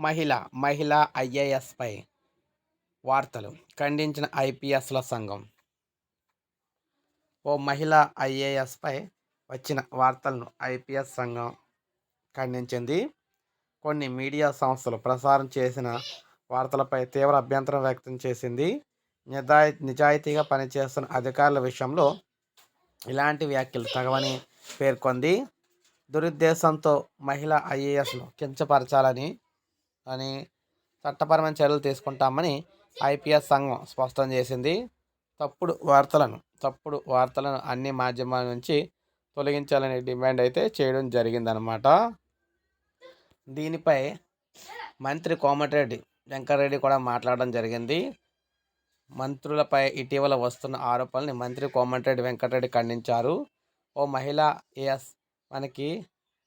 మహిళ మహిళ ఐఏఎస్పై వార్తలు ఖండించిన ఐపీఎస్ల సంఘం. ఓ మహిళ ఐఏఎస్పై వచ్చిన వార్తలను ఐపీఎస్ సంఘం ఖండించింది. కొన్ని మీడియా సంస్థలు ప్రసారం చేసిన వార్తలపై తీవ్ర అభ్యంతరం వ్యక్తం చేసింది. నిజాయి నిజాయితీగా పనిచేస్తున్న అధికారుల విషయంలో ఇలాంటి వ్యాఖ్యలు తగవని పేర్కొంది. దురుద్దేశంతో మహిళా ఐఏఎస్ను కించపరచాలని అని చట్టపరమైన చర్యలు తీసుకుంటామని ఐపీఎస్ సంఘం స్పష్టం చేసింది. తప్పుడు వార్తలను తప్పుడు వార్తలను అన్ని మాధ్యమాల నుంచి తొలగించాలనే డిమాండ్ అయితే చేయడం జరిగిందనమాట దీనిపై మంత్రి కోమటిరెడ్డి వెంకటరెడ్డి కూడా మాట్లాడడం జరిగింది. మంత్రులపై ఇటీవల వస్తున్న ఆరోపణల్ని మంత్రి కోమటిరెడ్డి వెంకటరెడ్డి ఖండించారు. ఓ మహిళ ఏఎస్ మనకి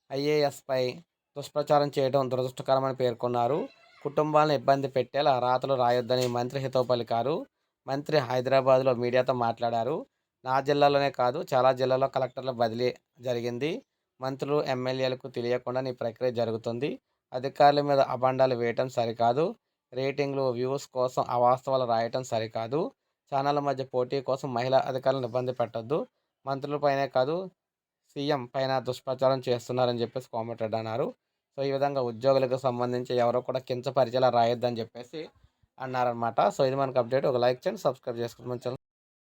ఐఏఎస్పై దుష్ప్రచారం చేయడం దురదృష్టకరమని పేర్కొన్నారు. కుటుంబాలను ఇబ్బంది పెట్టేలా రాతలు రాయొద్దని మంత్రి హితవు పలికారు. మంత్రి హైదరాబాద్లో మీడియాతో మాట్లాడారు. నా జిల్లాలోనే కాదు చాలా జిల్లాలో కలెక్టర్ల బదిలీ జరిగింది. మంత్రులు ఎమ్మెల్యేలకు తెలియకుండా ఈ ప్రక్రియ జరుగుతుంది. అధికారుల మీద అబండాలు వేయటం సరికాదు. రేటింగ్లు వ్యూస్ కోసం అవాస్తవాలు రాయటం సరికాదు. ఛానళ్ళ మధ్య పోటీ కోసం మహిళా అధికారులను ఇబ్బంది పెట్టద్దు. మంత్రులపైనే కాదు సీఎం పైన దుష్ప్రచారం చేస్తున్నారని చెప్పేసి కోమటిరెడ్డి అన్నారు. సో ఈ విధంగా ఉద్యోగులకు సంబంధించి ఎవరో కూడా కించపరిచేలా రాయొద్దని చెప్పేసి అన్నారనమాట సో ఇది మనకు అప్డేట్. ఒక లైక్ చేయండి సబ్స్క్రైబ్ చేసుకోండి